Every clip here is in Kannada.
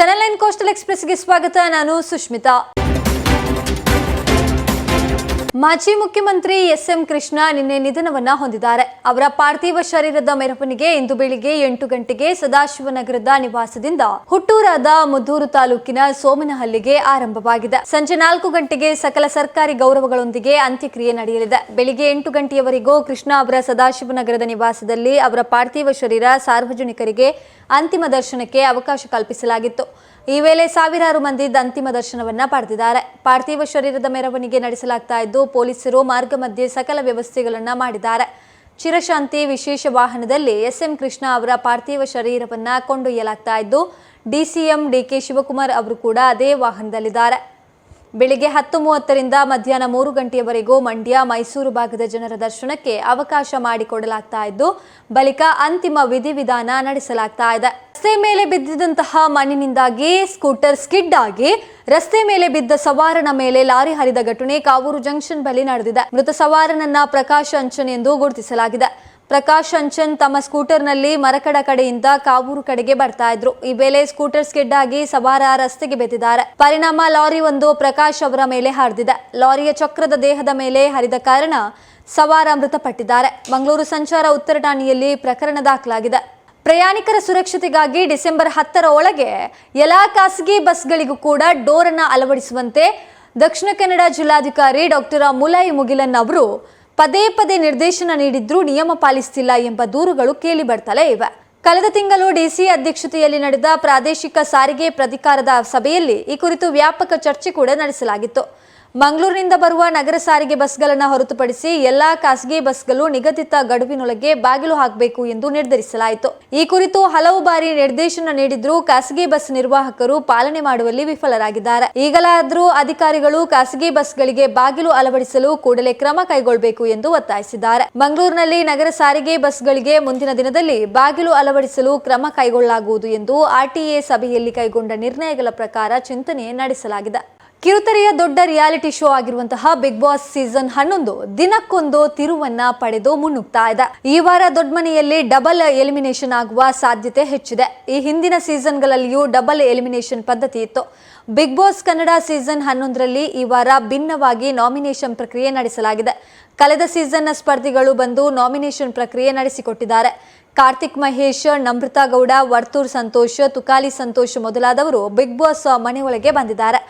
ಚಾನೆಲ್ ಲೈನ್ ಕೋಸ್ಟಲ್ ಎಕ್ಸ್ಪ್ರೆಸ್ಗೆ ಸ್ವಾಗತ. ನಾನು ಸುಷ್ಮಿತಾ ಮಾಜಿ ಮುಖ್ಯಮಂತ್ರಿ ಎಸ್ ಎಂ ಕೃಷ್ಣ ನಿನ್ನೆ ನಿಧನವನ್ನ ಹೊಂದಿದ್ದಾರೆ. ಅವರ ಪಾರ್ಥಿವ ಶರೀರದ ಮೆರವಣಿಗೆ ಇಂದು ಬೆಳಿಗ್ಗೆ ಎಂಟು ಗಂಟೆಗೆ ಸದಾಶಿವನಗರದ ನಿವಾಸದಿಂದ ಹುಟ್ಟೂರಾದ ಮುದ್ದೂರು ತಾಲೂಕಿನ ಸೋಮನಹಳ್ಳಿಗೆ ಆರಂಭವಾಗಿದೆ. ಸಂಜೆ ನಾಲ್ಕು ಗಂಟೆಗೆ ಸಕಲ ಸರ್ಕಾರಿ ಗೌರವಗಳೊಂದಿಗೆ ಅಂತ್ಯಕ್ರಿಯೆ ನಡೆಯಲಿದೆ. ಬೆಳಿಗ್ಗೆ ಎಂಟು ಗಂಟೆಯವರೆಗೂ ಕೃಷ್ಣ ಅವರ ಸದಾಶಿವನಗರದ ನಿವಾಸದಲ್ಲಿ ಅವರ ಪಾರ್ಥಿವ ಶರೀರ ಸಾರ್ವಜನಿಕರಿಗೆ ಅಂತಿಮ ದರ್ಶನಕ್ಕೆ ಅವಕಾಶ ಕಲ್ಪಿಸಲಾಗಿತ್ತು. ಈ ವೇಳೆ ಸಾವಿರಾರು ಮಂದಿ ಅಂತಿಮ ದರ್ಶನವನ್ನ ಪಡೆದಿದ್ದಾರೆ. ಪಾರ್ಥಿವ ಶರೀರದ ಮೆರವಣಿಗೆ ನಡೆಸಲಾಗ್ತಾ ಇದ್ದು ಪೊಲೀಸರು ಮಾರ್ಗ ಮಧ್ಯೆ ಸಕಲ ವ್ಯವಸ್ಥೆಗಳನ್ನು ಮಾಡಿದ್ದಾರೆ. ಚಿರಶಾಂತಿ ವಿಶೇಷ ವಾಹನದಲ್ಲಿ ಎಸ್ಎಂ ಕೃಷ್ಣ ಅವರ ಪಾರ್ಥಿವ ಶರೀರವನ್ನು ಕೊಂಡೊಯ್ಯಲಾಗ್ತಾ ಇದ್ದು, ಡಿಸಿಎಂ ಡಿಕೆ ಶಿವಕುಮಾರ್ ಅವರು ಕೂಡ ಅದೇ ವಾಹನದಲ್ಲಿದ್ದಾರೆ. ಬೆಳಿಗ್ಗೆ ಹತ್ತು ಮೂವತ್ತರಿಂದ ಮಧ್ಯಾಹ್ನ ಮೂರು ಗಂಟೆಯವರೆಗೂ ಮಂಡ್ಯ, ಮೈಸೂರು ಭಾಗದ ಜನರ ದರ್ಶನಕ್ಕೆ ಅವಕಾಶ ಮಾಡಿಕೊಡಲಾಗ್ತಾ ಇದ್ದು, ಬಳಿಕ ಅಂತಿಮ ವಿಧಿವಿಧಾನ ನಡೆಸಲಾಗ್ತಾ ಇದೆ. ರಸ್ತೆ ಮೇಲೆ ಬಿದ್ದಿದ್ದಂತಹ ಮಣ್ಣಿನಿಂದಾಗಿ ಸ್ಕೂಟರ್ ಸ್ಕಿಡ್ ಆಗಿ ರಸ್ತೆ ಮೇಲೆ ಬಿದ್ದ ಸವಾರನ ಮೇಲೆ ಲಾರಿ ಹರಿದ ಘಟನೆ ಕಾವೂರು ಜಂಕ್ಷನ್ ಬಳಿ ನಡೆದಿದೆ. ಮೃತ ಸವಾರನನ್ನ ಪ್ರಕಾಶ್ ಅಂಚನ್ ಎಂದು ಗುರುತಿಸಲಾಗಿದೆ. ಪ್ರಕಾಶ್ ಅಂಚನ್ ತಮ್ಮ ಸ್ಕೂಟರ್ನಲ್ಲಿ ಮರಕಡ ಕಡೆಯಿಂದ ಕಾವೂರು ಕಡೆಗೆ ಬರ್ತಾ ಇದ್ರು. ಈ ವೇಳೆ ಸ್ಕೂಟರ್ ಸ್ಕಿಡ್ ಆಗಿ ಸವಾರ ರಸ್ತೆಗೆ ಬೆದ್ದಿದ್ದಾರೆ. ಪರಿಣಾಮ ಲಾರಿ ಒಂದು ಪ್ರಕಾಶ್ ಅವರ ಮೇಲೆ ಹರಿದಿದೆ. ಲಾರಿಯ ಚಕ್ರದ ದೇಹದ ಮೇಲೆ ಹರಿದ ಕಾರಣ ಸವಾರ ಮೃತಪಟ್ಟಿದ್ದಾರೆ. ಮಂಗಳೂರು ಸಂಚಾರ ಉತ್ತರ ಠಾಣೆಯಲ್ಲಿ ಪ್ರಕರಣ ದಾಖಲಾಗಿದೆ. ಪ್ರಯಾಣಿಕರ ಸುರಕ್ಷತೆಗಾಗಿ ಡಿಸೆಂಬರ್ ಹತ್ತರ ಒಳಗೆ ಎಲ್ಲಾ ಖಾಸಗಿ ಬಸ್ಗಳಿಗೂ ಕೂಡ ಡೋರ್ ಅನ್ನ ಅಳವಡಿಸುವಂತೆ ದಕ್ಷಿಣ ಕನ್ನಡ ಜಿಲ್ಲಾಧಿಕಾರಿ ಡಾಕ್ಟರ್ ಮುಲಾಯಿ ಮುಗಿಲನ್ ಅವರು ಪದೇ ಪದೇ ನಿರ್ದೇಶನ ನೀಡಿದ್ರೂ ನಿಯಮ ಪಾಲಿಸ್ತಿಲ್ಲ ಎಂಬ ದೂರುಗಳು ಕೇಳಿ ಬರ್ತಲೇ ಇವೆ. ಕಳೆದ ತಿಂಗಳು ಡಿಸಿ ಅಧ್ಯಕ್ಷತೆಯಲ್ಲಿ ನಡೆದ ಪ್ರಾದೇಶಿಕ ಸಾರಿಗೆ ಪ್ರಾಧಿಕಾರದ ಸಭೆಯಲ್ಲಿ ಈ ಕುರಿತು ವ್ಯಾಪಕ ಚರ್ಚೆ ಕೂಡ ನಡೆಸಲಾಗಿತ್ತು. ಮಂಗಳೂರಿನಿಂದ ಬರುವ ನಗರ ಸಾರಿಗೆ ಬಸ್ಗಳನ್ನು ಹೊರತುಪಡಿಸಿ ಎಲ್ಲಾ ಖಾಸಗಿ ಬಸ್ಗಳು ನಿಗದಿತ ಗಡುವಿನೊಳಗೆ ಬಾಗಿಲು ಹಾಕಬೇಕು ಎಂದು ನಿರ್ಧರಿಸಲಾಯಿತು. ಈ ಕುರಿತು ಹಲವು ಬಾರಿ ನಿರ್ದೇಶನ ನೀಡಿದ್ರೂ ಖಾಸಗಿ ಬಸ್ ನಿರ್ವಾಹಕರು ಪಾಲನೆ ಮಾಡುವಲ್ಲಿ ವಿಫಲರಾಗಿದ್ದಾರೆ. ಈಗಲಾದರೂ ಅಧಿಕಾರಿಗಳು ಖಾಸಗಿ ಬಸ್ಗಳಿಗೆ ಬಾಗಿಲು ಅಳವಡಿಸಲು ಕೂಡಲೇ ಕ್ರಮ ಕೈಗೊಳ್ಳಬೇಕು ಎಂದು ಒತ್ತಾಯಿಸಿದ್ದಾರೆ. ಮಂಗಳೂರಿನಲ್ಲಿ ನಗರ ಸಾರಿಗೆ ಬಸ್ಗಳಿಗೆ ಮುಂದಿನ ದಿನದಲ್ಲಿ ಬಾಗಿಲು ಅಳವಡಿಸಲು ಕ್ರಮ ಕೈಗೊಳ್ಳಲಾಗುವುದು ಎಂದು ಆರ್ಟಿಎ ಸಭೆಯಲ್ಲಿ ಕೈಗೊಂಡ ನಿರ್ಣಯಗಳ ಪ್ರಕಾರ ಚಿಂತನೆ ನಡೆಸಲಾಗಿದೆ. ಕಿರುತೆರೆಯ ದೊಡ್ಡ ರಿಯಾಲಿಟಿ ಶೋ ಆಗಿರುವಂತಹ ಬಿಗ್ ಬಾಸ್ ಸೀಸನ್ ಹನ್ನೊಂದು ದಿನಕ್ಕೊಂದು ತಿರುವನ್ನ ಪಡೆದು ಮುನ್ನುಗ್ತಾ ಇದೆ. ಈ ವಾರ ದೊಡ್ಡ ಮನೆಯಲ್ಲಿ ಡಬಲ್ ಎಲಿಮಿನೇಷನ್ ಆಗುವ ಸಾಧ್ಯತೆ ಹೆಚ್ಚಿದೆ. ಈ ಹಿಂದಿನ ಸೀಸನ್ಗಳಲ್ಲಿಯೂ ಡಬಲ್ ಎಲಿಮಿನೇಷನ್ ಪದ್ಧತಿ ಇತ್ತು. ಬಿಗ್ ಬಾಸ್ ಕನ್ನಡ ಸೀಸನ್ ಹನ್ನೊಂದರಲ್ಲಿ ಈ ವಾರ ಭಿನ್ನವಾಗಿ ನಾಮಿನೇಷನ್ ಪ್ರಕ್ರಿಯೆ ನಡೆಸಲಾಗಿದೆ. ಕಳೆದ ಸೀಸನ್ನ ಸ್ಪರ್ಧಿಗಳು ಬಂದು ನಾಮಿನೇಷನ್ ಪ್ರಕ್ರಿಯೆ ನಡೆಸಿಕೊಟ್ಟಿದ್ದಾರೆ. ಕಾರ್ತಿಕ್ ಮಹೇಶ್ ನಮೃತಾ ಗೌಡ, ವರ್ತೂರ್ ಸಂತೋಷ್, ತುಕಾಲಿ ಸಂತೋಷ್ ಮೊದಲಾದವರು ಬಿಗ್ ಬಾಸ್ ಮನೆಯೊಳಗೆ ಬಂದಿದ್ದಾರೆ.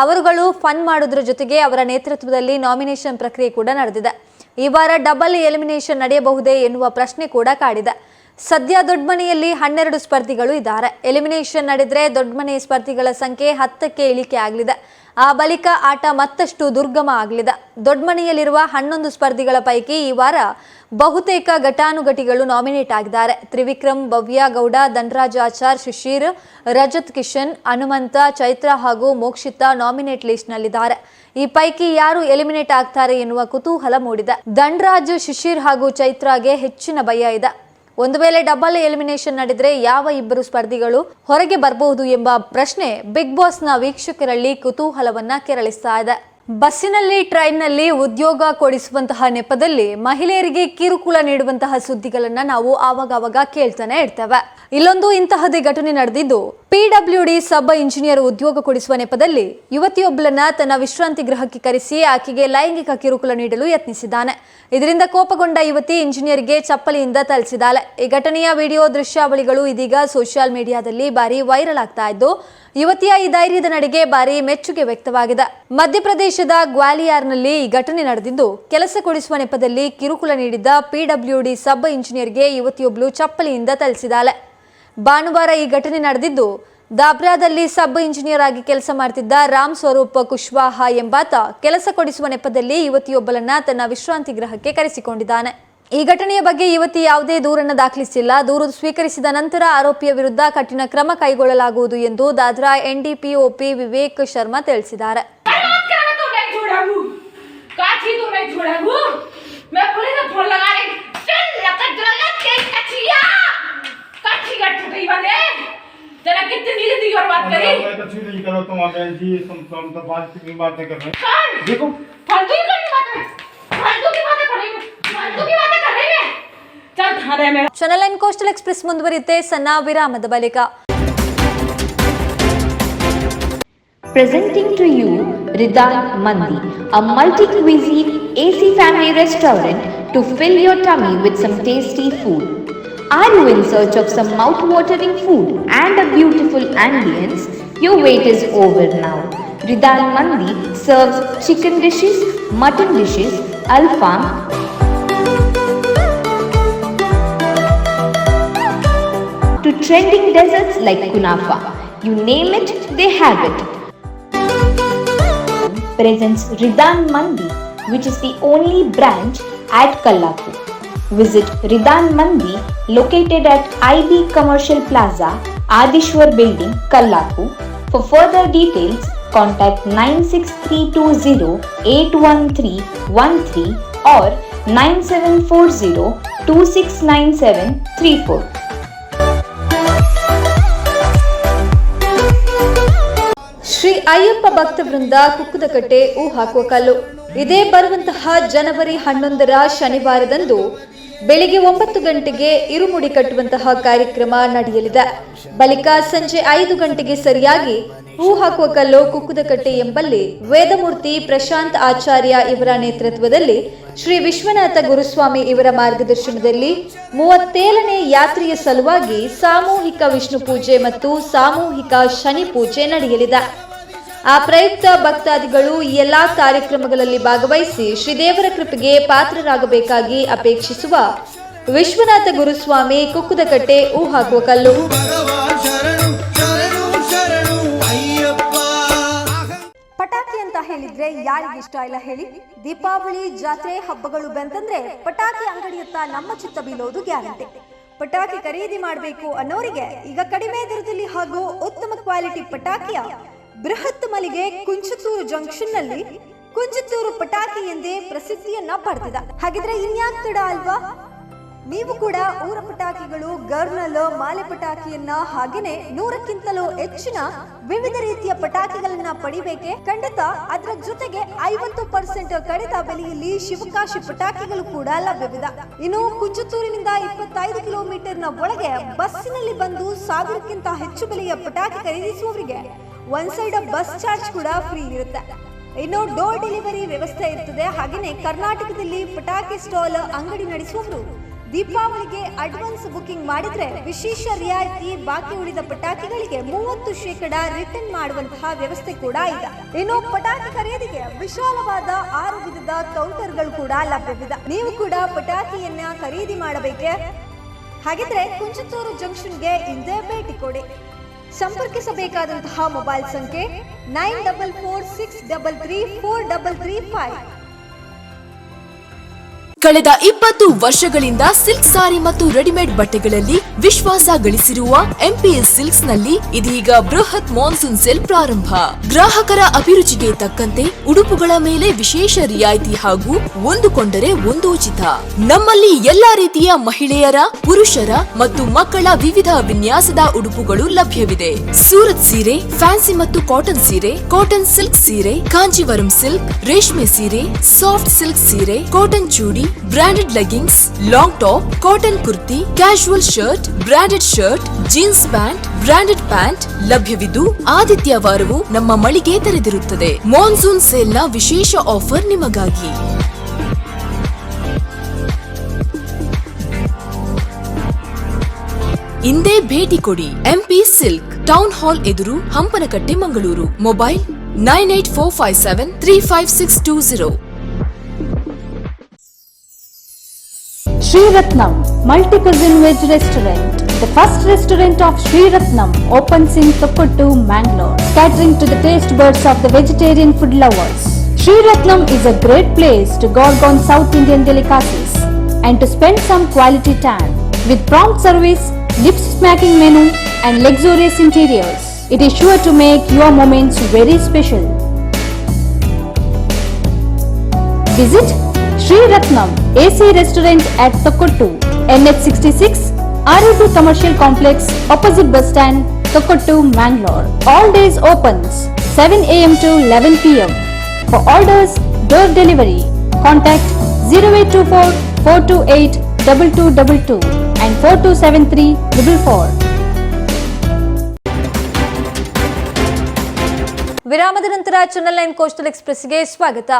ಅವರುಗಳು ಫನ್ ಮಾಡೋದ್ರ ಜೊತೆಗೆ ಅವರ ನೇತೃತ್ವದಲ್ಲಿ ನಾಮಿನೇಷನ್ ಪ್ರಕ್ರಿಯೆ ಕೂಡ ನಡೆದಿದೆ. ಈ ವಾರ ಡಬಲ್ ಎಲಿಮಿನೇಷನ್ ನಡೆಯಬಹುದೇ ಎನ್ನುವ ಪ್ರಶ್ನೆ ಕೂಡ ಕಾಡಿದೆ. ಸದ್ಯ ದೊಡ್ಡಮನೆಯಲ್ಲಿ ಹನ್ನೆರಡು ಸ್ಪರ್ಧಿಗಳು ಇದ್ದಾರೆ. ಎಲಿಮಿನೇಷನ್ ನಡೆದರೆ ದೊಡ್ಡಮನೆ ಸ್ಪರ್ಧಿಗಳ ಸಂಖ್ಯೆ ಹತ್ತಕ್ಕೆ ಇಳಿಕೆ ಆಗಲಿದೆ. ಆ ಬಳಿಕ ಆಟ ಮತ್ತಷ್ಟು ದುರ್ಗಮ ಆಗಲಿದೆ. ದೊಡ್ಡಮನೆಯಲ್ಲಿರುವ ಹನ್ನೊಂದು ಸ್ಪರ್ಧಿಗಳ ಪೈಕಿ ಈ ವಾರ ಬಹುತೇಕ ಘಟಾನುಘಟಿಗಳು ನಾಮಿನೇಟ್ ಆಗಿದ್ದಾರೆ. ತ್ರಿವಿಕ್ರಮ್ ಭವ್ಯ ಗೌಡ ಧನರಾಜ್ ಆಚಾರ್, ಶಿಶಿರ್, ರಜತ್ ಕಿಶನ್, ಹನುಮಂತ, ಚೈತ್ರ ಹಾಗೂ ಮೋಕ್ಷಿತಾ ನಾಮಿನೇಟ್ ಲಿಸ್ಟ್ನಲ್ಲಿದ್ದಾರೆ. ಈ ಪೈಕಿ ಯಾರು ಎಲಿಮಿನೇಟ್ ಆಗ್ತಾರೆ ಎನ್ನುವ ಕುತೂಹಲ ಮೂಡಿದೆ. ಧನ್ರಾಜ್, ಶಿಶಿರ್ ಹಾಗೂ ಚೈತ್ರಾಗೆ ಹೆಚ್ಚಿನ ಭಯ ಇದೆ. ಒಂದು ವೇಳೆ ಡಬಲ್ ಎಲಿಮಿನೇಷನ್ ನಡೆದರೆ ಯಾವ ಇಬ್ಬರು ಸ್ಪರ್ಧಿಗಳು ಹೊರಗೆ ಬರಬಹುದು ಎಂಬ ಪ್ರಶ್ನೆ ಬಿಗ್ ಬಾಸ್ನ ವೀಕ್ಷಕರಲ್ಲಿ ಕುತೂಹಲವನ್ನ ಕೆರಳಿಸ್ತಾ ಇದೆ. ಬಸ್ಸಿನಲ್ಲಿ, ಟ್ರೈನ್ನಲ್ಲಿ ಉದ್ಯೋಗ ಕೊಡಿಸುವಂತಹ ನೆಪದಲ್ಲಿ ಮಹಿಳೆಯರಿಗೆ ಕಿರುಕುಳ ನೀಡುವಂತಹ ಸುದ್ದಿಗಳನ್ನ ನಾವು ಆವಾಗವಾಗ ಕೇಳ್ತಾನೆ ಇರ್ತೇವೆ. ಇಲ್ಲೊಂದು ಇಂತಹದೇ ಘಟನೆ ನಡೆದಿದ್ದು ಪಿಡಬ್ಲ್ಯೂ ಡಿ ಸಬ್ ಇಂಜಿನಿಯರ್ ಉದ್ಯೋಗ ಕೊಡಿಸುವ ನೆಪದಲ್ಲಿ ಯುವತಿಯೊಬ್ಬಳನ್ನ ತನ್ನ ವಿಶ್ರಾಂತಿ ಗೃಹಕ್ಕೆ ಕರೆಸಿ ಆಕೆಗೆ ಲೈಂಗಿಕ ಕಿರುಕುಳ ನೀಡಲು ಯತ್ನಿಸಿದ್ದಾನೆ. ಇದರಿಂದ ಕೋಪಗೊಂಡ ಯುವತಿ ಇಂಜಿನಿಯರ್ಗೆ ಚಪ್ಪಲಿಯಿಂದ ಥಳಿಸಿದ್ದಾಳೆ ಈ ಘಟನೆಯ ವಿಡಿಯೋ ದೃಶ್ಯಾವಳಿಗಳು ಇದೀಗ ಸೋಷಿಯಲ್ ಮೀಡಿಯಾದಲ್ಲಿ ಭಾರಿ ವೈರಲ್ ಆಗ್ತಾ ಇದ್ದು ಯುವತಿಯ ಈ ಧೈರ್ಯದ ನಡೆಗೆ ಭಾರಿ ಮೆಚ್ಚುಗೆ ವ್ಯಕ್ತವಾಗಿದೆ. ಮಧ್ಯಪ್ರದೇಶದ ಗ್ವಾಲಿಯಾರ್ನಲ್ಲಿ ಈ ಘಟನೆ ನಡೆದಿದ್ದು, ಕೆಲಸ ಕೊಡಿಸುವ ನೆಪದಲ್ಲಿ ಕಿರುಕುಳ ನೀಡಿದ್ದ ಪಿಡಬ್ಲ್ಯೂಡಿ ಸಬ್ ಇಂಜಿನಿಯರ್ಗೆ ಯುವತಿಯೊಬ್ಬಳು ಚಪ್ಪಲಿಯಿಂದ ಥಳಿಸಿದ್ದಾಳೆ ಭಾನುವಾರ ಈ ಘಟನೆ ನಡೆದಿದ್ದು, ದಾಬ್ರಾದಲ್ಲಿ ಸಬ್ ಇಂಜಿನಿಯರ್ ಆಗಿ ಕೆಲಸ ಮಾಡ್ತಿದ್ದ ರಾಮ್ ಸ್ವರೂಪ್ ಕುಶ್ವಾಹ ಎಂಬಾತ ಕೆಲಸ ಕೊಡಿಸುವ ನೆಪದಲ್ಲಿ ಯುವತಿಯೊಬ್ಬಳನ್ನ ತನ್ನ ವಿಶ್ರಾಂತಿ ಗೃಹಕ್ಕೆ ಕರೆಸಿಕೊಂಡಿದ್ದಾನೆ. ಈ ಘಟನೆಯ ಬಗ್ಗೆ ಯುವತಿ ಯಾವುದೇ ದೂರನ್ನು ದಾಖಲಿಸಿಲ್ಲ. ದೂರು ಸ್ವೀಕರಿಸಿದ ನಂತರ ಆರೋಪಿಯ ವಿರುದ್ಧ ಕಠಿಣ ಕ್ರಮ ಕೈಗೊಳ್ಳಲಾಗುವುದು ಎಂದು ದಾದ್ರಾ ಎನ್ಡಿಪಿಒಪಿ ವಿವೇಕ್ ಶರ್ಮಾ ತಿಳಿಸಿದ್ದಾರೆ. ಚಾನೆಲ್ ನೈನ್ ಕೋಸ್ಟಲ್ ಎಕ್ಸ್ಪ್ರೆಸ್ ಮುಂದುವರಿಯುತ್ತೆ ಸಣ್ಣ ವಿರಾಮದ ಬಳಿಕ presenting to you Ridan Mandi, a multi-cuisine AC family restaurant to fill your tummy with some tasty food. Are you in search of some mouth-watering food and a beautiful ambience? Your wait is over now. Ridan Mandi serves chicken dishes, mutton dishes, alfam, trending desserts like kunafa. You name it, they have it. Presents Ridan Mandi, which is the only branch at Kallaku. Visit Ridan Mandi located at IB Commercial Plaza, Adishwar Building, Kallaku. For further details, contact 96320-81313 or 9740-269734. Ayyappa ಭಕ್ತವೃಂದ ಕುಕ್ಕುದಕಟ್ಟೆ ಹೂ ಹಾಕುವ ಕಲ್ಲು. ಇದೇ ಬರುವಂತಹ ಜನವರಿ ಹನ್ನೊಂದರ ಶನಿವಾರದಂದು ಬೆಳಿಗ್ಗೆ ಒಂಬತ್ತು ಗಂಟೆಗೆ ಇರುಮುಡಿ ಕಟ್ಟುವಂತಹ ಕಾರ್ಯಕ್ರಮ ನಡೆಯಲಿದೆ. ಬಳಿಕ ಸಂಜೆ ಐದು ಗಂಟೆಗೆ ಸರಿಯಾಗಿ ಹೂ ಹಾಕುವ ಕಲ್ಲು ಕುಕ್ಕುದಕಟ್ಟೆ ಎಂಬಲ್ಲಿ ವೇದಮೂರ್ತಿ ಪ್ರಶಾಂತ್ ಆಚಾರ್ಯ ಇವರ ನೇತೃತ್ವದಲ್ಲಿ ಶ್ರೀ ವಿಶ್ವನಾಥ ಗುರುಸ್ವಾಮಿ ಇವರ ಮಾರ್ಗದರ್ಶನದಲ್ಲಿ ಮೂವತ್ತೇಳನೇ ಯಾತ್ರೆಯ ಸಲುವಾಗಿ ಸಾಮೂಹಿಕ ವಿಷ್ಣು ಪೂಜೆ ಮತ್ತು ಸಾಮೂಹಿಕ ಶನಿ ಪೂಜೆ ನಡೆಯಲಿದೆ. ಆ ಪ್ರಯುಕ್ತ ಭಕ್ತಾದಿಗಳು ಎಲ್ಲಾ ಕಾರ್ಯಕ್ರಮಗಳಲ್ಲಿ ಭಾಗವಹಿಸಿ ಶ್ರೀದೇವರ ಕೃಪೆಗೆ ಪಾತ್ರರಾಗಬೇಕಾಗಿ ಅಪೇಕ್ಷಿಸುವ ವಿಶ್ವನಾಥ ಗುರುಸ್ವಾಮಿ ಕುಕ್ಕುದಕಟ್ಟೆ ಹೂ ಹಾಕುವ ಕಲ್ಲು. ಪಟಾಕಿ ಅಂತ ಹೇಳಿದ್ರೆ ಯಾರಿಗೆ ಇಷ್ಟ ಇಲ್ಲ ಹೇಳಿ. ದೀಪಾವಳಿ, ಜಾತ್ರೆ ಹಬ್ಬಗಳು ಬಂತಂದ್ರೆ ಪಟಾಕಿ ಅಂಗಡಿಯತ್ತ ನಮ್ಮ ಚಿತ್ತ ಬೀಳೋದು ಗ್ಯಾರಂಟಿ. ಪಟಾಕಿ ಖರೀದಿ ಮಾಡಬೇಕು ಅನ್ನೋರಿಗೆ ಈಗ ಕಡಿಮೆ ದರದಲ್ಲಿ ಹಾಗೂ ಉತ್ತಮ ಕ್ವಾಲಿಟಿ ಪಟಾಕಿಯ ಬೃಹತ್ ಮಲಿಗೆ ಕುಂಚತೂರು ಜಂಕ್ಷನ್ನಲ್ಲಿ ಕುಂಚತೂರು ಪಟಾಕಿ ಎಂದೇ ಪ್ರಸಿದ್ಧಿಯನ್ನ ಪಡೆದಿದೆ. ಹಾಗಿದ್ರೆ ಇನ್ಯಾಕ್ ತಡ ಅಲ್ವಾ? ನೀವು ಕೂಡ ಊರ ಪಟಾಕಿಗಳು, ಗರ್ನಲ್, ಮಾಲೆ ಪಟಾಕಿಯನ್ನ ಹಾಗೇನೆ ನೂರಕ್ಕಿಂತಲೂ ಹೆಚ್ಚಿನ ವಿವಿಧ ರೀತಿಯ ಪಟಾಕಿಗಳನ್ನ ಪಡಿಬೇಕೆ? ಖಂಡಿತ. ಅದರ ಜೊತೆಗೆ ಐವತ್ತು ಪರ್ಸೆಂಟ್ ಕಡಿತ ಬೆಲೆಯಲ್ಲಿ ಶಿವಕಾಶಿ ಪಟಾಕಿಗಳು ಕೂಡ ಲಭ್ಯವಿದೆ. ಇನ್ನು ಕುಂಚತೂರಿನಿಂದ ಇಪ್ಪತ್ತೈದು ಕಿಲೋಮೀಟರ್ನ ಒಳಗೆ ಬಸ್ಸಿನಲ್ಲಿ ಬಂದು ಸಾವಿರಕ್ಕಿಂತ ಹೆಚ್ಚು ಬೆಲೆಯ ಪಟಾಕಿ ಖರೀದಿಸುವವರಿಗೆ ಒನ್ ಸೈಡ್ ಬಸ್ ಚಾರ್ಜ್ ಕೂಡ ಫ್ರೀ ಇರುತ್ತೆ. ಇನ್ನು ಡೋರ್ ಡೆಲಿವರಿ ವ್ಯವಸ್ಥೆ ಇರ್ತದೆ. ಹಾಗೆಯೇ ಕರ್ನಾಟಕದಲ್ಲಿ ಪಟಾಕಿ ಸ್ಟಾಲ್ ಅಂಗಡಿ ನಡೆಸುವವರು, ದೀಪಾವಳಿಗೆ ಅಡ್ವಾನ್ಸ್ ಬುಕಿಂಗ್ ಮಾಡಿದ್ರೆ ವಿಶೇಷ ರಿಯಾಯಿತಿ ಬಾಕಿ ಉಳಿದ ಪಟಾಕಿಗಳಿಗೆ ಮೂವತ್ತು ಶೇಕಡ ರಿಟರ್ನ್ ಮಾಡುವಂತಹ ವ್ಯವಸ್ಥೆ ಕೂಡ ಇದೆ. ಇನ್ನು ಪಟಾಕಿ ಖರೀದಿಗೆ ವಿಶಾಲವಾದ ಆರು ವಿಧದ ಕೌಂಟರ್ಗಳು ಕೂಡ ಲಭ್ಯವಿದೆ. ನೀವು ಕೂಡ ಪಟಾಕಿಯನ್ನ ಖರೀದಿ ಮಾಡಬೇಕೆ? ಹಾಗಿದ್ರೆ ಕುಂಚತೂರು ಜಂಕ್ಷನ್ಗೆ ಇಂದೇ ಭೇಟಿ ಕೊಡಿ. ಸಂಪರ್ಕಿಸಬೇಕಾದಂತಹ ಮೊಬೈಲ್ ಸಂಖ್ಯೆ nine double four six double three four double three five ಕಳೆದ ಇಪ್ಪತ್ತು ವರ್ಷಗಳಿಂದ ಸಿಲ್ಕ್ ಸಾರಿ ಮತ್ತು ರೆಡಿಮೇಡ್ ಬಟ್ಟೆಗಳಲ್ಲಿ ವಿಶ್ವಾಸ ಗಳಿಸಿರುವ ಎಂಪಿಎಸ್ ಸಿಲ್ಕ್ಸ್ನಲ್ಲಿ ಇದೀಗ ಬೃಹತ್ ಮಾನ್ಸೂನ್ ಸೇಲ್ ಪ್ರಾರಂಭ. ಗ್ರಾಹಕರ ಅಭಿರುಚಿಗೆ ತಕ್ಕಂತೆ ಉಡುಪುಗಳ ಮೇಲೆ ವಿಶೇಷ ರಿಯಾಯಿತಿ ಹಾಗೂ ಒಂದು ಕೊಂಡರೆ ಒಂದು ನಮ್ಮಲ್ಲಿ ಎಲ್ಲಾ ರೀತಿಯ ಮಹಿಳೆಯರ, ಪುರುಷರ ಮತ್ತು ಮಕ್ಕಳ ವಿವಿಧ ವಿನ್ಯಾಸದ ಉಡುಪುಗಳು ಲಭ್ಯವಿದೆ. ಸೂರತ್ ಸೀರೆ, ಫ್ಯಾನ್ಸಿ ಮತ್ತು ಕಾಟನ್ ಸೀರೆ, ಕಾಟನ್ ಸಿಲ್ಕ್ ಸೀರೆ ಕಾಂಜಿವರಂ ಸಿಲ್ಕ್, ರೇಷ್ಮೆ ಸೀರೆ, ಸಾಫ್ಟ್ ಸಿಲ್ಕ್ ಸೀರೆ, cotton chudi branded leggings long top cotton kurti casual shirt branded shirt jeans pant branded pant ಲಭ್ಯವಿದ್ದು ಆದಿತ್ಯವಾರವೂ ನಮ್ಮ ಮಳಿಗೆ ತೆರೆದಿರುತ್ತದೆ. ಮಾನ್ಸೂನ್ ಸೇಲ್ನ ವಿಶೇಷ ಆಫರ್ ನಿಮಗಾಗಿ. ಇಂದೇ ಭೇಟಿ ಕೊಡಿ. ಎಂಪಿ ಸಿಲ್ಕ್ ಟೌನ್ ಹಾಲ್ ಎದುರು Hampankatta, Mangaluru. Mobile nine eight four five seven three five six two zero Sri Ratnam Multi Cuisine Veg Restaurant. The first restaurant of Sri Ratnam opens in Tokottu, Mangalore, catering to the taste buds of the vegetarian food lovers. Sri Ratnam is a great place to gorge on South Indian delicacies and to spend some quality time. With prompt service, lips smacking menu, and luxurious interiors, it is sure to make your moments very special. Visit Sri Ratnam AC Restaurant at Tokottu, NH66, RUB Commercial Complex, opposite bus stand, Tokottu, Mangalore. All days opens 7 am to 11 pm. For orders, door delivery, contact 0824 428 2222 and 4273 444. ವಿರಾಮದ ನಂತರ ಚಾನೆಲ್ ನೈನ್ ಕೋಸ್ಟಲ್ ಎಕ್ಸ್ಪ್ರೆಸ್ಗೆ ಸ್ವಾಗತ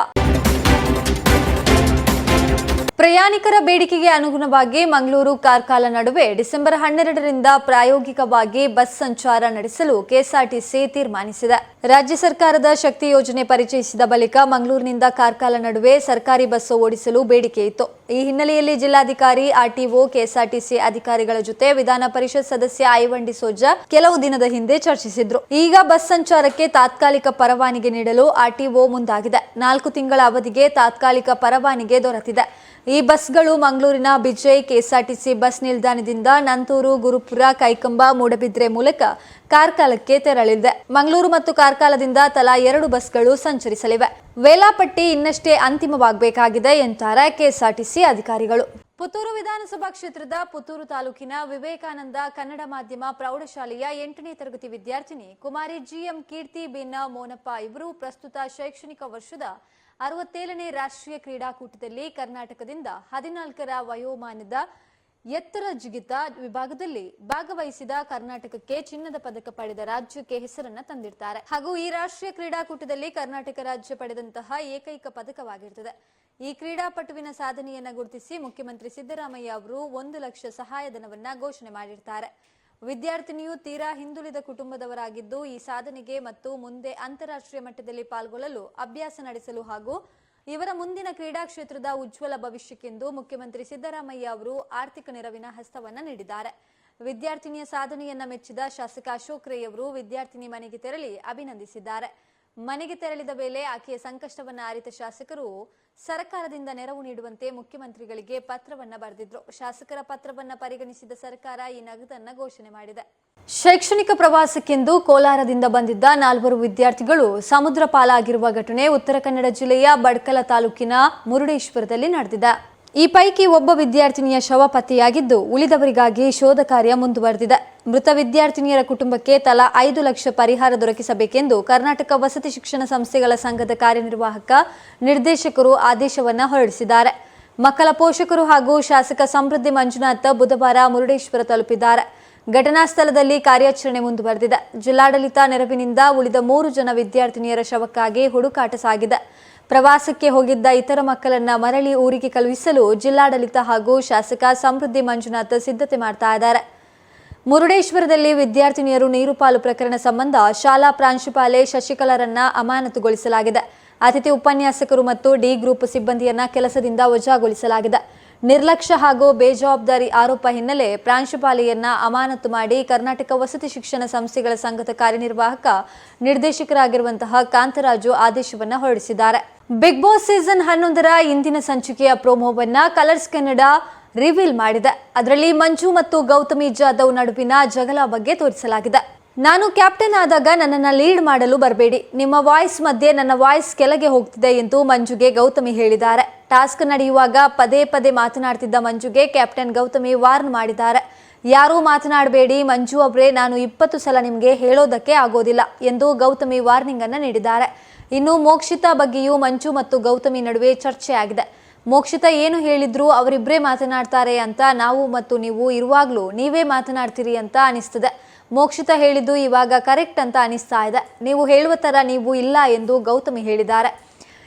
ಪ್ರಯಾಣಿಕರ ಬೇಡಿಕೆಗೆ ಅನುಗುಣವಾಗಿ ಮಂಗಳೂರು ಕಾರ್ಕಾಲ ನಡುವೆ ಡಿಸೆಂಬರ್ ಹನ್ನೆರಡರಿಂದ ಪ್ರಾಯೋಗಿಕವಾಗಿ ಬಸ್ ಸಂಚಾರ ನಡೆಸಲು ಕೆಎಸ್ಆರ್ಟಿಸಿ ತೀರ್ಮಾನಿಸಿದೆ. ರಾಜ್ಯ ಸರ್ಕಾರದ ಶಕ್ತಿ ಯೋಜನೆ ಪರಿಚಯಿಸಿದ ಬಳಿಕ ಮಂಗಳೂರಿನಿಂದ ಕಾರ್ಕಾಲ ನಡುವೆ ಸರ್ಕಾರಿ ಬಸ್ ಓಡಿಸಲು ಬೇಡಿಕೆ ಇತ್ತು. ಈ ಹಿನ್ನೆಲೆಯಲ್ಲಿ ಜಿಲ್ಲಾಧಿಕಾರಿ, ಆರ್ಟಿಒ, ಕೆಎಸ್ಆರ್ಟಿಸಿ ಅಧಿಕಾರಿಗಳ ಜೊತೆ ವಿಧಾನ ಪರಿಷತ್ ಸದಸ್ಯ ಐವಂಡಿ ಸೋಜಾ ಕೆಲವು ದಿನದ ಹಿಂದೆ ಚರ್ಚಿಸಿದ್ರು. ಈಗ ಬಸ್ ಸಂಚಾರಕ್ಕೆ ತಾತ್ಕಾಲಿಕ ಪರವಾನಿಗೆ ನೀಡಲು ಆರ್ಟಿಒ ಮುಂದಾಗಿದೆ. ನಾಲ್ಕು ತಿಂಗಳ ಅವಧಿಗೆ ತಾತ್ಕಾಲಿಕ ಪರವಾನಿಗೆ ದೊರೆತಿದೆ. ಈ ಬಸ್ಗಳು ಮಂಗಳೂರಿನ ಬಿಜೈ ಕೆಎಸ್ಆರ್ಟಿಸಿ ಬಸ್ ನಿಲ್ದಾಣದಿಂದ ನಂತೂರು, ಗುರುಪುರ, ಕೈಕಂಬ, ಮೂಡಬಿದ್ರೆ ಮೂಲಕ ಕಾರ್ಕಾಲಕ್ಕೆ ತೆರಳಿದೆ. ಮಂಗಳೂರು ಮತ್ತು ಕಾರ್ಕಾಲದಿಂದ ತಲಾ ಎರಡು ಬಸ್ಗಳು ಸಂಚರಿಸಲಿವೆ. ವೇಳಾಪಟ್ಟಿ ಇನ್ನಷ್ಟೇ ಅಂತಿಮವಾಗಬೇಕಾಗಿದೆ ಎಂತಾರೆ ಕೆಎಸ್ಆರ್ಟಿಸಿ ಅಧಿಕಾರಿಗಳು. ಪುತ್ತೂರು ವಿಧಾನಸಭಾ ಕ್ಷೇತ್ರದ ಪುತ್ತೂರು ತಾಲೂಕಿನ ವಿವೇಕಾನಂದ ಕನ್ನಡ ಮಾಧ್ಯಮ ಪ್ರೌಢಶಾಲೆಯ ಎಂಟನೇ ತರಗತಿ ವಿದ್ಯಾರ್ಥಿನಿ ಕುಮಾರಿ ಜಿಎಂ ಕೀರ್ತಿ ಬಿನ್ನ ಮೋನಪ್ಪ ಇವರು ಪ್ರಸ್ತುತ ಶೈಕ್ಷಣಿಕ ವರ್ಷದ ಅರವತ್ತೇಳನೇ ರಾಷ್ಟ್ರೀಯ ಕ್ರೀಡಾಕೂಟದಲ್ಲಿ ಕರ್ನಾಟಕದಿಂದ ಹದಿನಾಲ್ಕರ ವಯೋಮಾನದ ಎತ್ತರ ಜಿಗಿತ ವಿಭಾಗದಲ್ಲಿ ಭಾಗವಹಿಸಿದ ಕರ್ನಾಟಕಕ್ಕೆ ಚಿನ್ನದ ಪದಕ ಪಡೆದ ರಾಜ್ಯಕ್ಕೆ ಹೆಸರನ್ನ ತಂದಿರ್ತಾರೆ ಹಾಗೂ ಈ ರಾಷ್ಟ್ರೀಯ ಕ್ರೀಡಾಕೂಟದಲ್ಲಿ ಕರ್ನಾಟಕ ರಾಜ್ಯ ಪಡೆದಂತಹ ಏಕೈಕ ಪದಕವಾಗಿರ್ತದೆ. ಈ ಕ್ರೀಡಾಪಟುವಿನ ಸಾಧನೆಯನ್ನ ಗುರುತಿಸಿ ಮುಖ್ಯಮಂತ್ರಿ ಸಿದ್ದರಾಮಯ್ಯ ಅವರು ಒಂದು ಲಕ್ಷ ಸಹಾಯಧನವನ್ನ ಘೋಷಣೆ ಮಾಡಿರ್ತಾರೆ. ವಿದ್ಯಾರ್ಥಿನಿಯು ತೀರಾ ಹಿಂದುಳಿದ ಕುಟುಂಬದವರಾಗಿದ್ದು ಈ ಸಾಧನೆಗೆ ಮತ್ತು ಮುಂದೆ ಅಂತಾರಾಷ್ಟ್ರೀಯ ಮಟ್ಟದಲ್ಲಿ ಪಾಲ್ಗೊಳ್ಳಲು ಅಭ್ಯಾಸ ನಡೆಸಲು ಹಾಗೂ ಇವರ ಮುಂದಿನ ಕ್ರೀಡಾ ಕ್ಷೇತ್ರದ ಉಜ್ವಲ ಭವಿಷ್ಯಕ್ಕೆಂದು ಮುಖ್ಯಮಂತ್ರಿ ಸಿದ್ದರಾಮಯ್ಯ ಅವರು ಆರ್ಥಿಕ ನೆರವಿನ ಹಸ್ತವನ್ನ ನೀಡಿದ್ದಾರೆ. ವಿದ್ಯಾರ್ಥಿನಿಯ ಸಾಧನೆಯನ್ನ ಮೆಚ್ಚಿದ ಶಾಸಕ ಅಶೋಕ್ ರೈ ಅವರು ವಿದ್ಯಾರ್ಥಿನಿ ಮನೆಗೆ ತೆರಳಿ ಅಭಿನಂದಿಸಿದ್ದಾರೆ. ಮನೆಗೆ ತೆರಳಿದ ವೇಳೆ ಆಕೆಯ ಸಂಕಷ್ಟವನ್ನು ಅರಿತ ಶಾಸಕರು ಸರ್ಕಾರದಿಂದ ನೆರವು ನೀಡುವಂತೆ ಮುಖ್ಯಮಂತ್ರಿಗಳಿಗೆ ಪತ್ರವನ್ನ ಬರೆದಿದ್ರು. ಶಾಸಕರ ಪತ್ರವನ್ನ ಪರಿಗಣಿಸಿದ ಸರ್ಕಾರ ಈ ನಗದನ್ನ ಘೋಷಣೆ ಮಾಡಿದೆ. ಶೈಕ್ಷಣಿಕ ಪ್ರವಾಸಕ್ಕೆಂದು ಕೋಲಾರದಿಂದ ಬಂದಿದ್ದ ನಾಲ್ವರು ವಿದ್ಯಾರ್ಥಿಗಳು ಸಮುದ್ರ ಪಾಲಾಗಿರುವ ಘಟನೆ ಉತ್ತರ ಕನ್ನಡ ಜಿಲ್ಲೆಯ ಬಡ್ಕಲ ತಾಲೂಕಿನ ಮುರುಡೇಶ್ವರದಲ್ಲಿ ನಡೆದಿದೆ. ಈ ಪೈಕಿ ಒಬ್ಬ ವಿದ್ಯಾರ್ಥಿನಿಯ ಶವ ಪತ್ತೆಯಾಗಿದ್ದು ಉಳಿದವರಿಗಾಗಿ ಶೋಧ ಕಾರ್ಯ ಮುಂದುವರೆದಿದೆ. ಮೃತ ವಿದ್ಯಾರ್ಥಿನಿಯರ ಕುಟುಂಬಕ್ಕೆ ತಲಾ ಐದು ಲಕ್ಷ ಪರಿಹಾರ ದೊರಕಿಸಬೇಕೆಂದು ಕರ್ನಾಟಕ ವಸತಿ ಶಿಕ್ಷಣ ಸಂಸ್ಥೆಗಳ ಸಂಘದ ಕಾರ್ಯನಿರ್ವಾಹಕ ನಿರ್ದೇಶಕರು ಆದೇಶವನ್ನ ಹೊರಡಿಸಿದ್ದಾರೆ. ಮಕ್ಕಳ ಪೋಷಕರು ಹಾಗೂ ಶಾಸಕ ಸಮೃದ್ಧಿ ಮಂಜುನಾಥ್ ಬುಧವಾರ ಮುರುಡೇಶ್ವರ ತಲುಪಿದ್ದಾರೆ. ಘಟನಾ ಸ್ಥಳದಲ್ಲಿ ಕಾರ್ಯಾಚರಣೆ ಮುಂದುವರೆದಿದೆ. ಜಿಲ್ಲಾಡಳಿತ ನೆರವಿನಿಂದ ಉಳಿದ ಮೂರು ಜನ ವಿದ್ಯಾರ್ಥಿನಿಯರ ಶವಕ್ಕಾಗಿ ಹುಡುಕಾಟ ಸಾಗಿದೆ. ಪ್ರವಾಸಕ್ಕೆ ಹೋಗಿದ್ದ ಇತರ ಮಕ್ಕಳನ್ನ ಮರಳಿ ಊರಿಗೆ ಕಳುಹಿಸಲು ಜಿಲ್ಲಾಡಳಿತ ಹಾಗೂ ಶಾಸಕ ಸಮೃದ್ಧಿ ಮಂಜುನಾಥ್ ಸಿದ್ಧತೆ ಮಾಡ್ತಾ ಇದ್ದಾರೆ. ಮುರುಡೇಶ್ವರದಲ್ಲಿ ವಿದ್ಯಾರ್ಥಿನಿಯರು ನೀರು ಪಾಲು ಪ್ರಕರಣ ಸಂಬಂಧ ಶಾಲಾ ಪ್ರಾಂಶುಪಾಲೆ ಶಶಿಕಲರನ್ನ ಅಮಾನತುಗೊಳಿಸಲಾಗಿದೆ. ಅತಿಥಿ ಉಪನ್ಯಾಸಕರು ಮತ್ತು ಡಿ ಗ್ರೂಪ್ ಸಿಬ್ಬಂದಿಯನ್ನ ಕೆಲಸದಿಂದ ವಜಾಗೊಳಿಸಲಾಗಿದೆ. ನಿರ್ಲಕ್ಷ್ಯ ಹಾಗೂ ಬೇಜವಾಬ್ದಾರಿ ಆರೋಪ ಹಿನ್ನೆಲೆ ಪ್ರಾಂಶುಪಾಲೆಯನ್ನ ಅಮಾನತು ಮಾಡಿ ಕರ್ನಾಟಕ ವಸತಿ ಶಿಕ್ಷಣ ಸಂಸ್ಥೆಗಳ ಸಂಘದ ಕಾರ್ಯನಿರ್ವಾಹಕ ನಿರ್ದೇಶಕರಾಗಿರುವಂತಹ ಕಾಂತರಾಜು ಆದೇಶವನ್ನ ಹೊರಡಿಸಿದ್ದಾರೆ. ಬಿಗ್ ಬಾಸ್ ಸೀಸನ್ ಹನ್ನೊಂದರ ಇಂದಿನ ಸಂಚಿಕೆಯ ಪ್ರೋಮೋವನ್ನ ಕಲರ್ಸ್ ಕನ್ನಡ ರಿವೀಲ್ ಮಾಡಿದೆ. ಅದರಲ್ಲಿ ಮಂಜು ಮತ್ತು ಗೌತಮಿ ಜಾಧವ್ ನಡುವಿನ ಜಗಳ ಬಗ್ಗೆ ತೋರಿಸಲಾಗಿದೆ. ನಾನು ಕ್ಯಾಪ್ಟನ್ ಆದಾಗ ನನ್ನನ್ನು ಲೀಡ್ ಮಾಡಲು ಬರಬೇಡಿ. ನಿಮ್ಮ ವಾಯ್ಸ್ ಮಧ್ಯೆ ನನ್ನ ವಾಯ್ಸ್ ಕೆಳಗೆ ಹೋಗ್ತಿದೆ ಎಂದು ಮಂಜುಗೆ ಗೌತಮಿ ಹೇಳಿದ್ದಾರೆ. ಟಾಸ್ಕ್ ನಡೆಯುವಾಗ ಪದೇ ಪದೇ ಮಾತನಾಡ್ತಿದ್ದ ಮಂಜುಗೆ ಕ್ಯಾಪ್ಟನ್ ಗೌತಮಿ ವಾರ್ನ್ ಮಾಡಿದ್ದಾರೆ. ಯಾರೂ ಮಾತನಾಡಬೇಡಿ, ಮಂಜು ಅವರೇ, ನಾನು ಇಪ್ಪತ್ತು ಸಲ ನಿಮಗೆ ಹೇಳೋದಕ್ಕೆ ಆಗೋದಿಲ್ಲ ಎಂದು ಗೌತಮಿ ವಾರ್ನಿಂಗ್ ಅನ್ನು ನೀಡಿದ್ದಾರೆ. ಇನ್ನು ಮೋಕ್ಷಿತಾ ಬಗ್ಗೆಯೂ ಮಂಜು ಮತ್ತು ಗೌತಮಿ ನಡುವೆ ಚರ್ಚೆ ಆಗಿದೆ. ಮೋಕ್ಷಿತ ಏನು ಹೇಳಿದ್ರು ಅವರಿಬ್ಬರೇ ಮಾತನಾಡ್ತಾರೆ ಅಂತ ನಾವು ಮತ್ತು ನೀವು ಇರುವಾಗಲೂ ನೀವೇ ಮಾತನಾಡ್ತೀರಿ ಅಂತ ಅನಿಸ್ತದೆ. ಮೋಕ್ಷಿತ ಹೇಳಿದ್ದು ಇವಾಗ ಕರೆಕ್ಟ್ ಅಂತ ಅನಿಸ್ತಾ ಇದೆ. ನೀವು ಹೇಳುವ ಥರ ನೀವು ಇಲ್ಲ ಎಂದು ಗೌತಮಿ ಹೇಳಿದ್ದಾರೆ.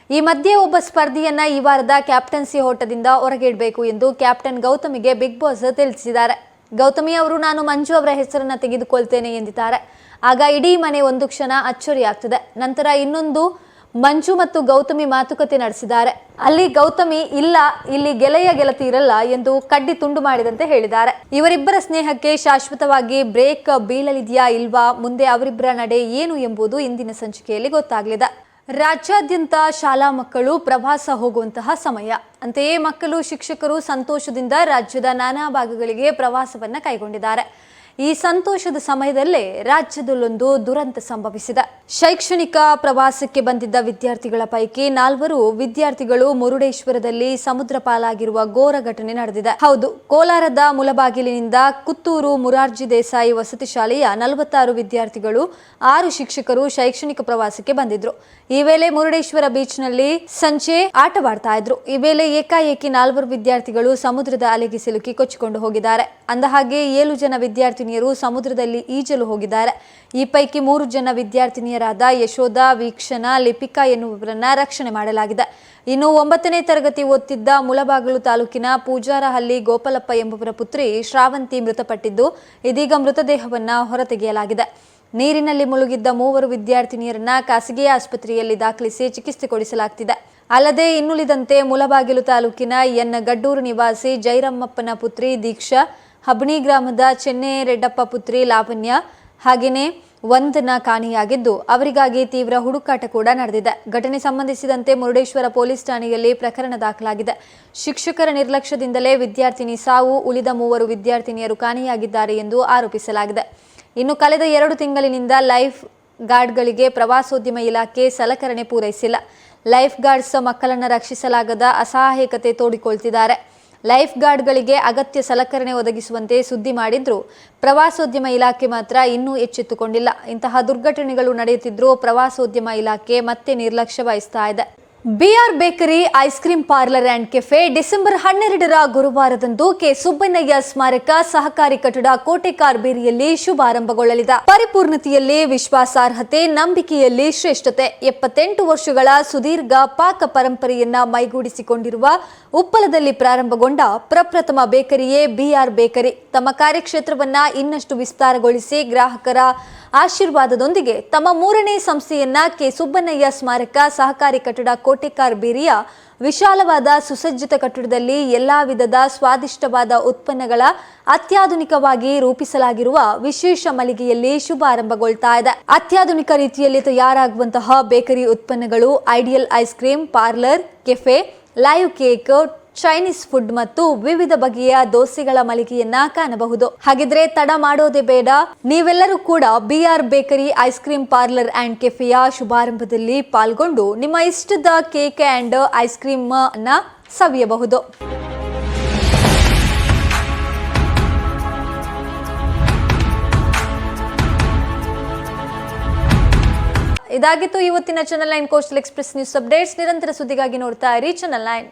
ಈ ಮಧ್ಯೆ ಒಬ್ಬ ಸ್ಪರ್ಧಿಯನ್ನ ಈ ವಾರದ ಕ್ಯಾಪ್ಟನ್ಸಿ ಓಟದಿಂದ ಹೊರಗಿಡಬೇಕು ಎಂದು ಕ್ಯಾಪ್ಟನ್ ಗೌತಮಿಗೆ ಬಿಗ್ ಬಾಸ್ ತಿಳಿಸಿದ್ದಾರೆ. ಗೌತಮಿ ಅವರು, ನಾನು ಮಂಜು ಅವರ ಹೆಸರನ್ನ ತೆಗೆದುಕೊಳ್ತೇನೆ ಎಂದಿದ್ದಾರೆ. ಆಗ ಇಡೀ ಮನೆ ಒಂದು ಕ್ಷಣ ಅಚ್ಚರಿ ಆಗ್ತದೆ ನಂತರ ಇನ್ನೊಂದು ಮಂಜು ಮತ್ತು ಗೌತಮಿ ಮಾತುಕತೆ ನಡೆಸಿದ್ದಾರೆ. ಅಲ್ಲಿ ಗೌತಮಿ, ಇಲ್ಲ, ಇಲ್ಲಿ ಗೆಳೆಯ ಗೆಳತಿ ಇರಲ್ಲ ಎಂದು ಕಡ್ಡಿ ತುಂಡು ಮಾಡಿದಂತೆ ಹೇಳಿದ್ದಾರೆ. ಇವರಿಬ್ಬರ ಸ್ನೇಹಕ್ಕೆ ಶಾಶ್ವತವಾಗಿ ಬ್ರೇಕ್ ಬೀಳಲಿದೆಯಾ ಇಲ್ವಾ, ಮುಂದೆ ಅವರಿಬ್ಬರ ನಡೆ ಏನು ಎಂಬುದು ಇಂದಿನ ಸಂಚಿಕೆಯಲ್ಲಿ ಗೊತ್ತಾಗಲಿದೆ. ರಾಜ್ಯಾದ್ಯಂತ ಶಾಲಾ ಮಕ್ಕಳು ಪ್ರವಾಸ ಹೋಗುವಂತಹ ಸಮಯ. ಅಂತೆಯೇ ಮಕ್ಕಳು, ಶಿಕ್ಷಕರು ಸಂತೋಷದಿಂದ ರಾಜ್ಯದ ನಾನಾ ಭಾಗಗಳಿಗೆ ಪ್ರವಾಸವನ್ನ ಕೈಗೊಂಡಿದ್ದಾರೆ. ಈ ಸಂತೋಷದ ಸಮಯದಲ್ಲೇ ರಾಜ್ಯದಲ್ಲೊಂದು ದುರಂತ ಸಂಭವಿಸಿದೆ. ಶೈಕ್ಷಣಿಕ ಪ್ರವಾಸಕ್ಕೆ ಬಂದಿದ್ದ ವಿದ್ಯಾರ್ಥಿಗಳ ಪೈಕಿ ನಾಲ್ವರು ವಿದ್ಯಾರ್ಥಿಗಳು ಮುರುಡೇಶ್ವರದಲ್ಲಿ ಸಮುದ್ರ ಪಾಲಾಗಿರುವ ಘೋರ ಘಟನೆ ನಡೆದಿದೆ. ಹೌದು, ಕೋಲಾರದ ಮುಲಬಾಗಿಲಿನಿಂದ ಕುತ್ತೂರು ಮುರಾರ್ಜಿ ದೇಸಾಯಿ ವಸತಿ ಶಾಲೆಯ ನಲವತ್ತಾರು ವಿದ್ಯಾರ್ಥಿಗಳು, ಆರು ಶಿಕ್ಷಕರು ಶೈಕ್ಷಣಿಕ ಪ್ರವಾಸಕ್ಕೆ ಬಂದಿದ್ರು. ಈ ವೇಳೆ ಮುರುಡೇಶ್ವರ ಬೀಚ್ನಲ್ಲಿ ಸಂಜೆ ಆಟವಾಡ್ತಾ ಇದ್ರು. ಈ ವೇಳೆ ಏಕಾಏಕಿ ನಾಲ್ವರು ವಿದ್ಯಾರ್ಥಿಗಳು ಸಮುದ್ರದ ಅಲೆಗೆ ಸಿಲುಕಿ ಕೊಚ್ಚಿಕೊಂಡು ಹೋಗಿದ್ದಾರೆ. ಅಂದಹಾಗೆ ಏಳು ಜನ ವಿದ್ಯಾರ್ಥಿನಿ ವಿದ್ಯಾರ್ಥಿನಿಯರು ಸಮುದ್ರದಲ್ಲಿ ಈಜಲು ಹೋಗಿದ್ದಾರೆ. ಈ ಪೈಕಿ ಮೂರು ಜನ ವಿದ್ಯಾರ್ಥಿನಿಯರಾದ ಯಶೋಧ, ವೀಕ್ಷಣ, ಲಿಪಿಕಾ ಎನ್ನುವರನ್ನ ರಕ್ಷಣೆ ಮಾಡಲಾಗಿದೆ. ಇನ್ನು ಒಂಬತ್ತನೇ ತರಗತಿ ಓದ್ತಿದ್ದ ಮುಳಬಾಗಿಲು ತಾಲೂಕಿನ ಪೂಜಾರಹಳ್ಳಿ ಗೋಪಾಲಪ್ಪ ಎಂಬುವರ ಪುತ್ರಿ ಶ್ರಾವಂತಿ ಮೃತಪಟ್ಟಿದ್ದು, ಇದೀಗ ಮೃತದೇಹವನ್ನ ಹೊರತೆಗೆಯಲಾಗಿದೆ. ನೀರಿನಲ್ಲಿ ಮುಳುಗಿದ್ದ ಮೂವರು ವಿದ್ಯಾರ್ಥಿನಿಯರನ್ನ ಖಾಸಗಿ ಆಸ್ಪತ್ರೆಯಲ್ಲಿ ದಾಖಲಿಸಿ ಚಿಕಿತ್ಸೆ ಕೊಡಿಸಲಾಗ್ತಿದೆ. ಅಲ್ಲದೆ ಇನ್ನುಳಿದಂತೆ ಮುಲಬಾಗಿಲು ತಾಲೂಕಿನ ಎನ್ ಗಡ್ಡೂರು ನಿವಾಸಿ ಜೈರಮ್ಮಪ್ಪನ ಪುತ್ರಿ ದೀಕ್ಷಾ ಹಬಣಿ ಗ್ರಾಮದ ಚೆನ್ನೆ ರೆಡ್ಡಪ್ಪ ಪುತ್ರಿ ಲಾವಣ್ಯ ಹಾಗೆಯೇ ವಂದನ ಕಾಣೆಯಾಗಿದ್ದು ಅವರಿಗಾಗಿ ತೀವ್ರ ಹುಡುಕಾಟ ಕೂಡ ನಡೆದಿದೆ. ಘಟನೆ ಸಂಬಂಧಿಸಿದಂತೆ ಮುರುಡೇಶ್ವರ ಪೊಲೀಸ್ ಠಾಣೆಯಲ್ಲಿ ಪ್ರಕರಣ ದಾಖಲಾಗಿದೆ. ಶಿಕ್ಷಕರ ನಿರ್ಲಕ್ಷ್ಯದಿಂದಲೇ ವಿದ್ಯಾರ್ಥಿನಿ ಸಾವು ಉಳಿದ ಮೂವರು ವಿದ್ಯಾರ್ಥಿನಿಯರು ಕಾಣೆಯಾಗಿದ್ದಾರೆ ಎಂದು ಆರೋಪಿಸಲಾಗಿದೆ. ಇನ್ನು ಕಳೆದ ಎರಡು ತಿಂಗಳಿನಿಂದ ಲೈಫ್ ಗಾರ್ಡ್ಗಳಿಗೆ ಪ್ರವಾಸೋದ್ಯಮ ಇಲಾಖೆ ಸಲಕರಣೆ ಪೂರೈಸಿಲ್ಲ. ಲೈಫ್ ಗಾರ್ಡ್ಸ್ ಮಕ್ಕಳನ್ನು ರಕ್ಷಿಸಲಾಗದ ಅಸಹಾಯಕತೆ ತೋಡಿಕೊಳ್ತಿದ್ದಾರೆ. ಲೈಫ್ ಗಾರ್ಡ್ಗಳಿಗೆ ಅಗತ್ಯ ಸಲಕರಣೆ ಒದಗಿಸುವಂತೆ ಸುದ್ದಿ ಮಾಡಿದ್ರು. ಪ್ರವಾಸೋದ್ಯಮ ಇಲಾಖೆ ಮಾತ್ರ ಇನ್ನೂ ಎಚ್ಚೆತ್ತುಕೊಂಡಿಲ್ಲ. ಇಂತಹ ದುರ್ಘಟನೆಗಳು ನಡೆಯುತ್ತಿದ್ರೂ ಪ್ರವಾಸೋದ್ಯಮ ಇಲಾಖೆ ಮತ್ತೆ ನಿರ್ಲಕ್ಷ್ಯ ವಹಿಸ್ತಾ ಇದೆ. BR bakery, ice cream parlour and cafe December ಹನ್ನೆರಡರ ಗುರುವಾರದಂದು ಕೆ. ಸುಬ್ಬಣ್ಣಯ್ಯ ಸ್ಮಾರಕ ಸಹಕಾರಿ ಕಟ್ಟಡ ಕೋಟೆ ಕಾರ್ಬೇರಿಯಲ್ಲಿ ಶುಭಾರಂಭಗೊಳ್ಳಲಿದೆ. ಪರಿಪೂರ್ಣತೆಯಲ್ಲಿ ವಿಶ್ವಾಸಾರ್ಹತೆ, ನಂಬಿಕೆಯಲ್ಲಿ ಶ್ರೇಷ್ಠತೆ. ಎಪ್ಪತ್ತೆಂಟು ವರ್ಷಗಳ ಸುದೀರ್ಘ ಪಾಕ ಪರಂಪರೆಯನ್ನ ಮೈಗೂಡಿಸಿಕೊಂಡಿರುವ ಉಪ್ಪಲದಲ್ಲಿ ಪ್ರಾರಂಭಗೊಂಡ ಪ್ರಪ್ರಥಮ ಬೇಕರಿಯೇ ಬಿಆರ್ ಬೇಕರಿ. ತಮ್ಮ ಕಾರ್ಯಕ್ಷೇತ್ರವನ್ನ ಇನ್ನಷ್ಟು ವಿಸ್ತಾರಗೊಳಿಸಿ ಗ್ರಾಹಕರ ಆಶೀರ್ವಾದದೊಂದಿಗೆ ತಮ್ಮ ಮೂರನೇ ಸಂಸ್ಥೆಯನ್ನ ಕೆ. ಸುಬ್ಬಣ್ಣಯ್ಯ ಸ್ಮಾರಕ ಸಹಕಾರಿ ಕಟ್ಟಡ ಕೋಟೆಕಾರ್ ಬೀರಿಯ ವಿಶಾಲವಾದ ಸುಸಜ್ಜಿತ ಕಟ್ಟಡದಲ್ಲಿ ಎಲ್ಲಾ ವಿಧದ ಸ್ವಾದಿಷ್ಟವಾದ ಉತ್ಪನ್ನಗಳ ಅತ್ಯಾಧುನಿಕವಾಗಿ ರೂಪಿಸಲಾಗಿರುವ ವಿಶೇಷ ಮಳಿಗೆಯಲ್ಲಿ ಶುಭಾರಂಭಗೊಳ್ತಾ ಇದೆ. ಅತ್ಯಾಧುನಿಕ ರೀತಿಯಲ್ಲಿ ತಯಾರಾಗುವಂತಹ ಬೇಕರಿ ಉತ್ಪನ್ನಗಳು, ideal ice cream, parlour, cafe, live cake Chinese food ಮತ್ತು ವಿವಿಧ ಬಗೆಯ ದೋಸೆಗಳ ಮಳಿಗೆಯನ್ನ ಕಾಣಬಹುದು. ಹಾಗಿದ್ರೆ ತಡ ಮಾಡೋದೇ ಬೇಡ. ನೀವೆಲ್ಲರೂ ಕೂಡ B R bakery, ice cream parlour and ಕೆಫೆಯ ಶುಭಾರಂಭದಲ್ಲಿ ಪಾಲ್ಗೊಂಡು ನಿಮ್ಮ ಇಷ್ಟದ ಕೇಕ್ ಅಂಡ್ ಐಸ್ ಕ್ರೀಮ್ ಅನ್ನ ಸವಿಯಬಹುದು. ಇದಾಗಿತ್ತು ಇವತ್ತಿನ channel nine coastal express news updates ನಿರಂತರ ಸುದ್ದಿಗಾಗಿ ನೋಡ್ತಾ ಇರಿ ಚಾನಲ್ ನೈನ್